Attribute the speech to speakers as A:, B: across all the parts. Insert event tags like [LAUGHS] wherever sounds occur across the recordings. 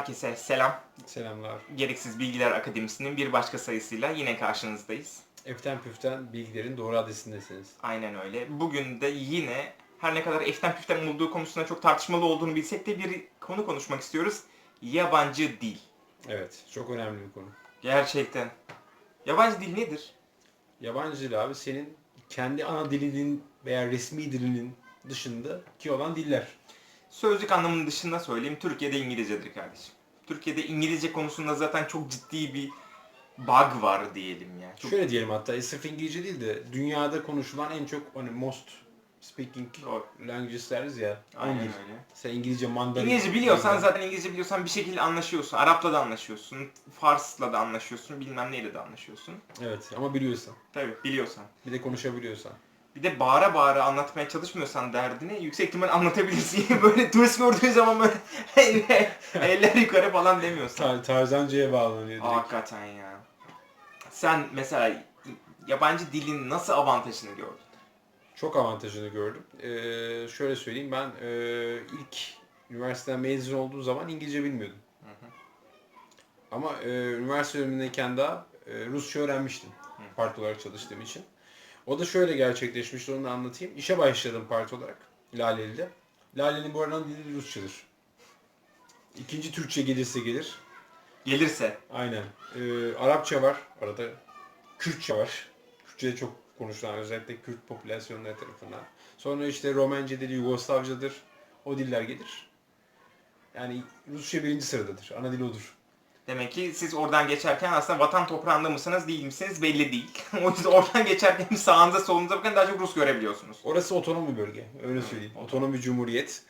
A: Herkese selam.
B: Selamlar.
A: Gereksiz Bilgiler Akademisi'nin bir başka sayısıyla yine karşınızdayız.
B: Eften püften bilgilerin doğru adresindesiniz.
A: Aynen öyle. Bugün de yine her ne kadar eften püften olduğu konusunda çok tartışmalı olduğunu bilsek de bir konu konuşmak istiyoruz. Yabancı dil.
B: Evet, çok önemli bir konu.
A: Gerçekten. Yabancı dil nedir?
B: Yabancı dil abi senin kendi ana dilinin veya resmi dilinin dışındaki olan diller.
A: Sözlük anlamının dışında söyleyeyim. Türkiye'de İngilizcedir kardeşim. Türkiye'de İngilizce konusunda zaten çok ciddi bir bug var diyelim ya. Çok
B: Şöyle diyelim hatta e, sırf İngilizce değil de dünyada konuşulan en çok hani most speaking
A: Doğru.
B: languages deriz ya.
A: Aynen
B: Aynen.
A: öyle.
B: Sen İngilizce mandarin.
A: İngilizce biliyorsan zaten İngilizce biliyorsan bir şekilde anlaşıyorsun. Arap'la da anlaşıyorsun. Fars'la da anlaşıyorsun. Bilmem neyle de anlaşıyorsun.
B: Evet ama biliyorsan.
A: Tabii biliyorsan.
B: Bir de konuşabiliyorsan.
A: Bir de bağıra bağıra anlatmaya çalışmıyorsan derdini yüksek ihtimal anlatabilirsin. [LAUGHS] böyle turist gördüğün zaman böyle [LAUGHS] eller yukarı falan demiyorsun.
B: Tar Tarzanca'ya bağlanıyor direkt.
A: Hakikaten ya. Sen mesela yabancı dilin nasıl avantajını gördün?
B: Çok avantajını gördüm. Ee, şöyle söyleyeyim ben e, ilk üniversiteden mezun olduğum zaman İngilizce bilmiyordum. Ama e, üniversite dönemindeyken daha e, Rusça öğrenmiştim. Parti olarak çalıştığım için. O da şöyle gerçekleşmişti onu da anlatayım. İşe başladım parti olarak Laleli'de. Laleli'nin bu arada dili Rusçadır. İkinci Türkçe gelirse gelir.
A: Gelirse.
B: Aynen. Ee, Arapça var arada. Kürtçe var. Kürtçe de çok konuşulan özellikle Kürt popülasyonları tarafından. Sonra işte Romence Yugoslavcadır. O diller gelir. Yani Rusça birinci sıradadır. Ana dil odur.
A: Demek ki siz oradan geçerken aslında vatan toprağında mısınız değil misiniz belli değil. [LAUGHS] o yüzden oradan geçerken [LAUGHS] sağınıza solunuza bakın daha çok Rus görebiliyorsunuz.
B: Orası otonom bir bölge. Öyle söyleyeyim. Otonom bir cumhuriyet.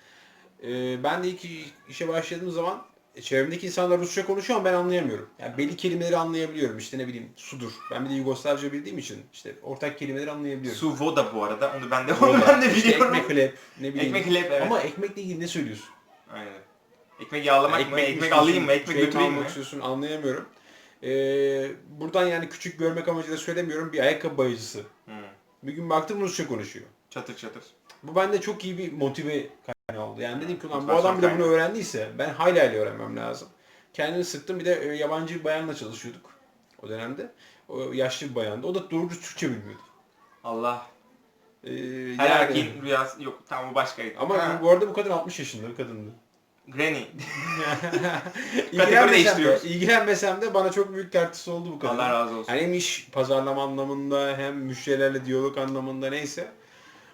B: Ee, ben de ilk işe başladığım zaman e, çevremdeki insanlar Rusça konuşuyor ama ben anlayamıyorum. Yani belli kelimeleri anlayabiliyorum. İşte ne bileyim sudur. Ben bir de Yugoslavca bildiğim için işte ortak kelimeleri anlayabiliyorum.
A: Su voda bu arada. Onu ben de onu ben de
B: İşte
A: biliyorum.
B: ekmek klep, ne bileyim.
A: Ekmek klep, evet.
B: Ama ekmekle ilgili ne söylüyorsun?
A: Aynen. Ekmek yağlamak
B: Yani
A: mı? Ekmek alayım mı? Ekmek
B: şey
A: götüreyim mi?
B: istiyorsun anlayamıyorum. Ee, buradan yani küçük görmek amacıyla söylemiyorum bir ayakkabı bayıcısı.
A: Hı.
B: Bir gün baktım Rusça konuşuyor.
A: Çatır çatır.
B: Bu bende çok iyi bir motive kaynağı oldu. Yani dedim ki ulan bu adam bile bunu öğrendiyse ben hayli hayli öğrenmem lazım. Kendimi sıktım bir de e, yabancı bir bayanla çalışıyorduk o dönemde. O yaşlı bir bayandı. O da doğru Türkçe bilmiyordu.
A: Allah.
B: Ee,
A: Her
B: yani-
A: erkeğin rüyası yok. Tamam o başkaydı.
B: Ama
A: Ha.
B: bu arada bu kadın 60 yaşında bir kadındı.
A: Granny. [LAUGHS]
B: İlgilenmesem de,
A: değiştiriyoruz.
B: ilgilenmesem de bana çok büyük katkısı oldu bu kadın.
A: Allah razı olsun.
B: Yani hem iş pazarlama anlamında hem müşterilerle diyalog anlamında neyse.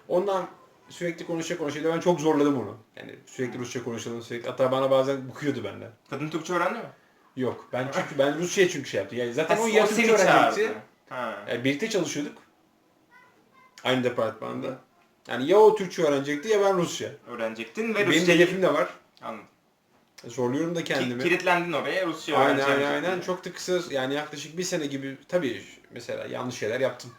B: Ondan sürekli konuşa konuşa ben çok zorladım onu. Yani sürekli Rusça konuşalım sürekli. Hatta bana bazen bıkıyordu benden.
A: Kadın Türkçe öğrendi mi?
B: Yok ben çünkü ben Rusça'ya çünkü şey yaptım. Yani zaten o ya
A: seni
B: Türkçe öğrenecekti.
A: Ha.
B: Yani birlikte çalışıyorduk. Aynı departmanda. Yani ya o Türkçe öğrenecekti ya ben Rusça.
A: Öğrenecektin ve
B: Benim
A: Rusçayı...
B: hedefim de var.
A: Anladım.
B: Zorluyorum da
A: Ki,
B: kendimi.
A: kilitlendin oraya Rusça
B: Aynen aynen aynen. Çok da kısa yani yaklaşık bir sene gibi tabii mesela yanlış şeyler yaptım.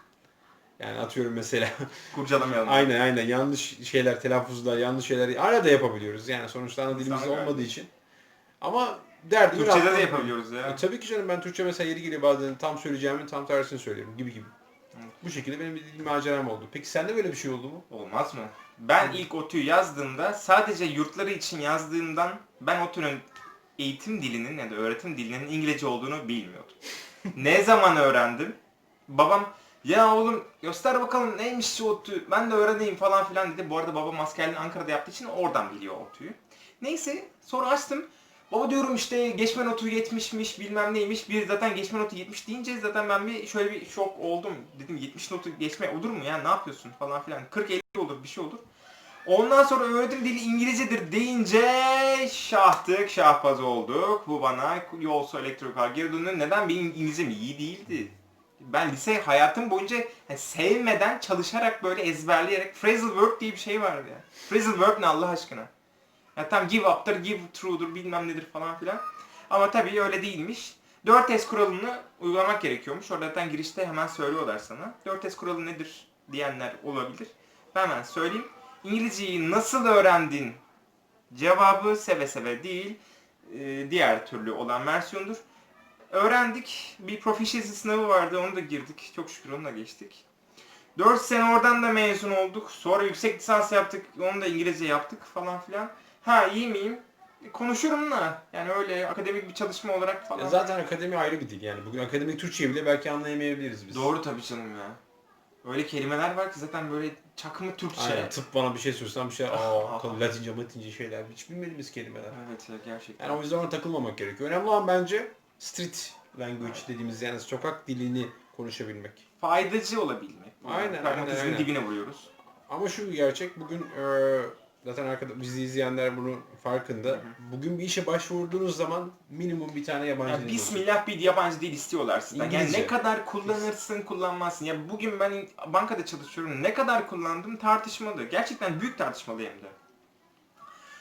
B: Yani atıyorum mesela. [LAUGHS]
A: Kurcalamayalım.
B: aynen aynen yanlış şeyler telaffuzda yanlış şeyler arada yapabiliyoruz. Yani sonuçta ana dilimiz
A: İnsanlar
B: olmadığı için. Ama derdimi
A: Türkçe'de de yapabiliyoruz ya.
B: E, tabii ki canım ben Türkçe mesela yeri geliyor bazen tam söyleyeceğimin tam tersini söylüyorum gibi gibi. Bu şekilde benim bir maceram oldu. Peki sende böyle bir şey oldu mu?
A: Olmaz mı? Ben ilk OTÜ'yü yazdığımda sadece yurtları için yazdığımdan ben OTÜ'nün eğitim dilinin ya da öğretim dilinin İngilizce olduğunu bilmiyordum. [LAUGHS] ne zaman öğrendim? Babam ya oğlum göster bakalım neymiş şu OTÜ ben de öğreneyim falan filan dedi. Bu arada babam askerliğini Ankara'da yaptığı için oradan biliyor OTÜ'yü. Neyse sonra açtım. Baba diyorum işte geçme notu 70'miş bilmem neymiş. Bir zaten geçme notu 70 deyince zaten ben bir şöyle bir şok oldum. Dedim 70 notu geçme olur mu ya ne yapıyorsun falan filan. 40-50 olur bir şey olur. Ondan sonra öğretim dili İngilizcedir deyince şahtık şahbaz olduk. Bu bana yol su elektrik kar geri döndü. Neden benim İngilizcem iyi değildi? Ben lise hayatım boyunca yani sevmeden çalışarak böyle ezberleyerek phrasal verb diye bir şey vardı ya. Phrasal verb ne Allah aşkına? Ya tam give up'tır, give true'dur bilmem nedir falan filan. Ama tabii öyle değilmiş. 4S kuralını uygulamak gerekiyormuş. Orada zaten girişte hemen söylüyorlar sana. 4S kuralı nedir diyenler olabilir. Ben hemen söyleyeyim. İngilizceyi nasıl öğrendin? Cevabı seve seve değil. e, diğer türlü olan versiyondur. Öğrendik. Bir proficiency sınavı vardı. Onu da girdik. Çok şükür onu da geçtik. 4 sene oradan da mezun olduk. Sonra yüksek lisans yaptık. Onu da İngilizce yaptık falan filan. Ha iyi miyim? konuşurum da yani öyle akademik bir çalışma olarak falan.
B: Ya zaten akademi ayrı bir dil yani. Bugün akademik Türkçeyi bile belki anlayamayabiliriz biz.
A: Doğru tabii canım ya. Öyle kelimeler var ki zaten böyle çakımı Türkçe.
B: Aynen. Tıp bana bir şey sorsan bir şey
A: Ah,
B: aa
A: ah.
B: kal- Latince matince şeyler hiç bilmediğimiz kelimeler.
A: Evet ya gerçekten.
B: Yani o yüzden ona takılmamak gerekiyor. Önemli olan bence street language dediğimiz yani sokak dilini konuşabilmek.
A: Faydacı olabilmek.
B: Aynen,
A: Parantezin
B: aynen, aynen.
A: dibine vuruyoruz.
B: Ama şu gerçek bugün e, zaten arkada bizi izleyenler bunun farkında.
A: Hı hı.
B: Bugün bir işe başvurduğunuz zaman minimum bir tane yabancı
A: Ya
B: dil.
A: Bismillah bir yabancı dil istiyorlar sizden. Yani
B: İngilizce.
A: ne kadar kullanırsın kullanmazsın. Ya bugün ben bankada çalışıyorum. Ne kadar kullandım tartışmalı. Gerçekten büyük tartışmalı hem de.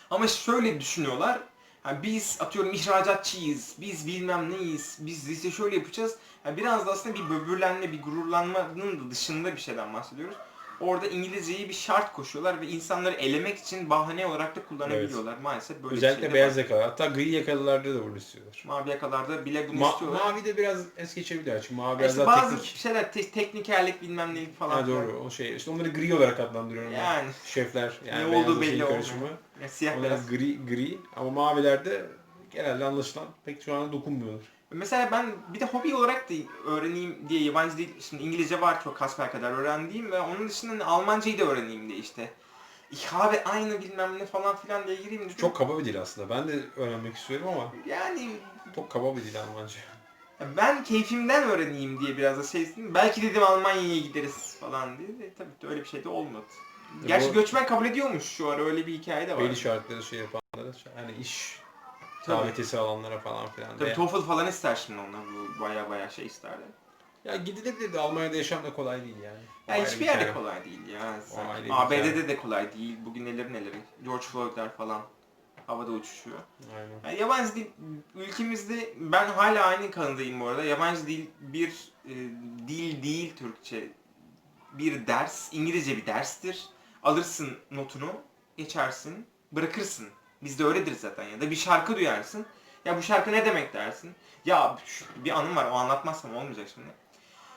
A: Ama şöyle düşünüyorlar. Ha biz atıyorum ihracatçıyız. Biz bilmem neyiz. Biz işte şöyle yapacağız. Ha biraz da aslında bir böbürlenme, bir gururlanmanın da dışında bir şeyden bahsediyoruz. Orada İngilizceyi bir şart koşuyorlar ve insanları elemek için bahane olarak da kullanabiliyorlar. Maalesef böyle
B: Özellikle
A: şey
B: beyaz yakalı. Hatta gri yakalılarda da bunu istiyorlar.
A: Mavi yakalarda bile bunu
B: Ma-
A: istiyorlar.
B: mavi de biraz es geçebilir çünkü mavi biraz
A: işte
B: daha
A: bazı
B: teknik.
A: şeyler te- teknikerlik bilmem nelik falan.
B: Ha doğru o şey. İşte onları gri olarak adlandırıyorum ben.
A: Yani
B: Şefler yani
A: Ne
B: beyazla
A: olduğu belli olmuyor.
B: karışımı.
A: ya siyah
B: Onlar
A: beyaz.
B: gri gri ama mavilerde genelde anlaşılan pek şu anda dokunmuyorlar.
A: Mesela ben bir de hobi olarak da öğreneyim diye yabancı dil, şimdi İngilizce var çok hasbel kadar öğrendiğim ve onun dışında hani Almancayı da öğreneyim diye işte. Ich habe aynı bilmem ne falan filan diye gireyim dedim.
B: Çok kaba bir dil aslında. Ben de öğrenmek istiyorum ama
A: yani
B: çok kaba bir dil Almanca.
A: ben keyfimden öğreneyim diye biraz da şey istedim. Belki dedim Almanya'ya gideriz falan diye de tabii de öyle bir şey de olmadı.
B: Ya
A: Gerçi
B: bu-
A: göçmen kabul ediyormuş şu ara öyle bir hikaye de var.
B: Belli şartları şey yapanlara hani iş
A: Tabii.
B: davetiyesi alanlara falan filan.
A: Tabii
B: Veya-
A: TOEFL falan ister şimdi onlar bu baya baya şey isterler.
B: Ya gidilebilir de Almanya'da yaşam da kolay değil yani. O ayrı
A: hiçbir
B: bir
A: yerde kolay değil ya. Sen-
B: ayrı bir
A: ABD'de de kolay değil. Bugün neleri neleri. George Floyd'lar falan havada uçuşuyor.
B: Aynen.
A: Yani yabancı dil ülkemizde ben hala aynı kanıdayım bu arada. Yabancı dil bir e, dil değil Türkçe. Bir ders, İngilizce bir derstir. Alırsın notunu, geçersin, bırakırsın. Bizde öyledir zaten ya da bir şarkı duyarsın. Ya bu şarkı ne demek dersin? Ya bir anım var o anlatmazsam olmayacak şimdi.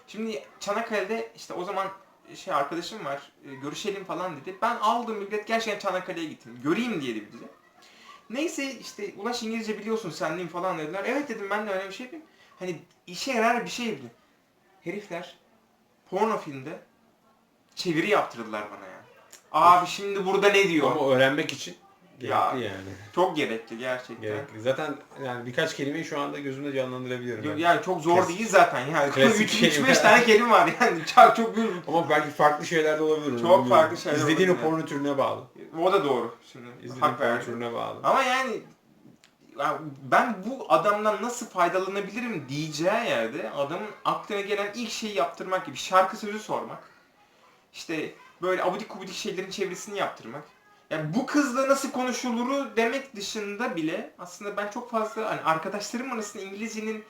A: Şimdi Çanakkale'de işte o zaman şey arkadaşım var e, görüşelim falan dedi. Ben aldım millet gerçekten Çanakkale'ye gittim. Göreyim diye de bize. Neyse işte Ulaş İngilizce biliyorsun sen değil falan dediler. Evet dedim ben de öyle bir şey yapayım. Hani işe yarar bir şey bildim. Herifler porno filmde çeviri yaptırdılar bana ya. Abi şimdi burada ne diyor?
B: Ama öğrenmek için gerekli
A: Ya.
B: yani.
A: Çok gerekli gerçekten.
B: Gerekli. Zaten yani birkaç kelimeyi şu anda gözümde canlandırabiliyorum. Ben.
A: Yani çok zor
B: Klasik-
A: değil zaten yani.
B: klasik
A: 3-5
B: kelime.
A: tane kelime var yani. [LAUGHS] Çok çok büyük.
B: Ama belki farklı şeyler de olabilir.
A: Çok farklı şeyler
B: İzlediğin o porno türüne bağlı.
A: O da doğru. Şimdi
B: İzlediğin
A: hak
B: porno
A: verdim.
B: türüne bağlı.
A: Ama yani ya ben bu adamdan nasıl faydalanabilirim diyeceği yerde adamın aklına gelen ilk şeyi yaptırmak gibi şarkı sözü sormak. İşte böyle abudik kubudik şeylerin çevresini yaptırmak. Yani bu kızla nasıl konuşuluru demek dışında bile aslında ben çok fazla hani arkadaşlarım arasında İngilizcenin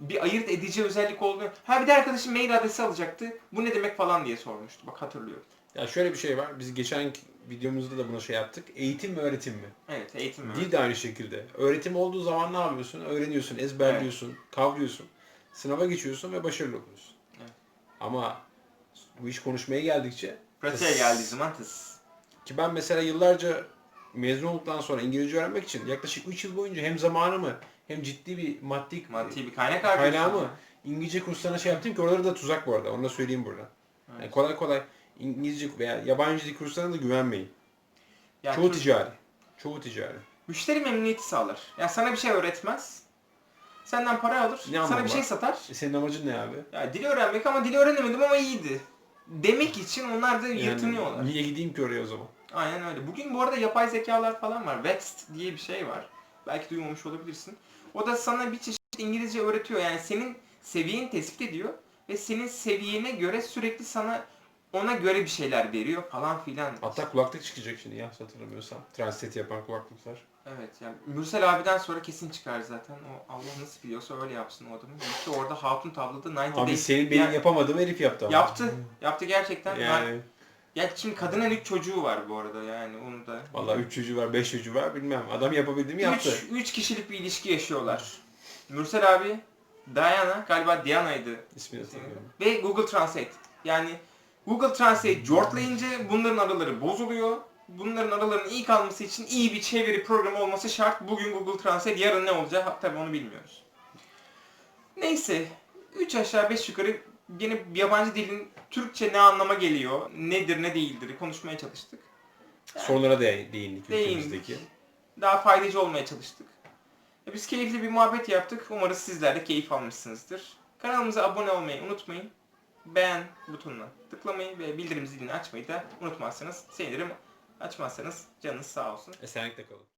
A: bir ayırt edici özellik olduğunu... Ha bir de arkadaşım mail adresi alacaktı. Bu ne demek falan diye sormuştu. Bak hatırlıyorum.
B: Ya şöyle bir şey var. Biz geçen videomuzda da buna şey yaptık. Eğitim mi öğretim mi?
A: Evet eğitim
B: Dil de aynı şekilde. Öğretim olduğu zaman ne yapıyorsun? Öğreniyorsun, ezberliyorsun, kavruyorsun. Sınava geçiyorsun ve başarılı oluyorsun.
A: Evet.
B: Ama bu iş konuşmaya geldikçe
A: Pratiğe geldiği zaman tıs.
B: Ki ben mesela yıllarca mezun olduktan sonra İngilizce öğrenmek için yaklaşık 3 yıl boyunca hem zamanımı hem ciddi bir maddi,
A: Maddi bir kaynak
B: kaynağımı İngilizce kurslarına şey yaptım ki oraları da tuzak bu arada. Onu da söyleyeyim burada. Yani
A: Evet.
B: kolay kolay İngilizce veya yabancı dil kurslarına da güvenmeyin.
A: Yani
B: Çoğu ticari. Çoğu ticari.
A: Müşteri memnuniyeti sağlar. Yani sana bir şey öğretmez. Senden para alır.
B: Ne
A: sana bir şey
B: var?
A: satar.
B: E senin amacın ne abi?
A: Ya dil öğrenmek ama dil öğrenemedim ama iyiydi. Demek için onlar da
B: Yani
A: yırtınıyorlar.
B: niye gideyim ki oraya o zaman?
A: Aynen öyle. Bugün bu arada yapay zekalar falan var. Vext diye bir şey var. Belki duymamış olabilirsin. O da sana bir çeşit İngilizce öğretiyor. Yani senin seviyeni tespit ediyor ve senin seviyene göre sürekli sana ona göre bir şeyler veriyor falan filan.
B: Hatta kulaklık çıkacak şimdi ya hatırlamıyorsam. Translate yapan kulaklıklar.
A: Evet yani Mürsel abiden sonra kesin çıkar zaten. O Allah nasıl biliyorsa öyle yapsın o adamın. Gitti orada Hatun tabloda 90
B: Abi senin benim
A: Yani
B: yapamadığım herif yaptı ama.
A: Yaptı. Yaptı gerçekten.
B: Yani
A: Ya şimdi kadının 3 çocuğu var bu arada yani onu da.
B: vallahi 3 çocuğu var, 5 çocuğu var bilmem. Adam yapabildiğimi yaptı.
A: 3 3 kişilik bir ilişki yaşıyorlar. Mürsel abi Diana galiba Diana'ydı
B: İsmini hatırlamıyorum.
A: ve Google Translate. Yani Google Translate jortlayınca bunların araları bozuluyor. bunların aralarının iyi kalması için iyi bir çeviri programı olması şart. Bugün Google Translate, yarın ne olacak tabii onu bilmiyoruz. Neyse, 3 aşağı 5 yukarı yine yabancı dilin Türkçe ne anlama geliyor, nedir ne değildir konuşmaya çalıştık.
B: Sorunlara de değindik
A: Değindik.
B: ülkemizdeki.
A: Daha faydacı olmaya çalıştık. E, Biz keyifli bir muhabbet yaptık. Umarız sizler de keyif almışsınızdır. Kanalımıza abone olmayı unutmayın. Beğen butonuna tıklamayı ve bildirim zilini açmayı da unutmazsanız sevinirim. Açmazsanız canınız sağ olsun.
B: Esenlikle kalın.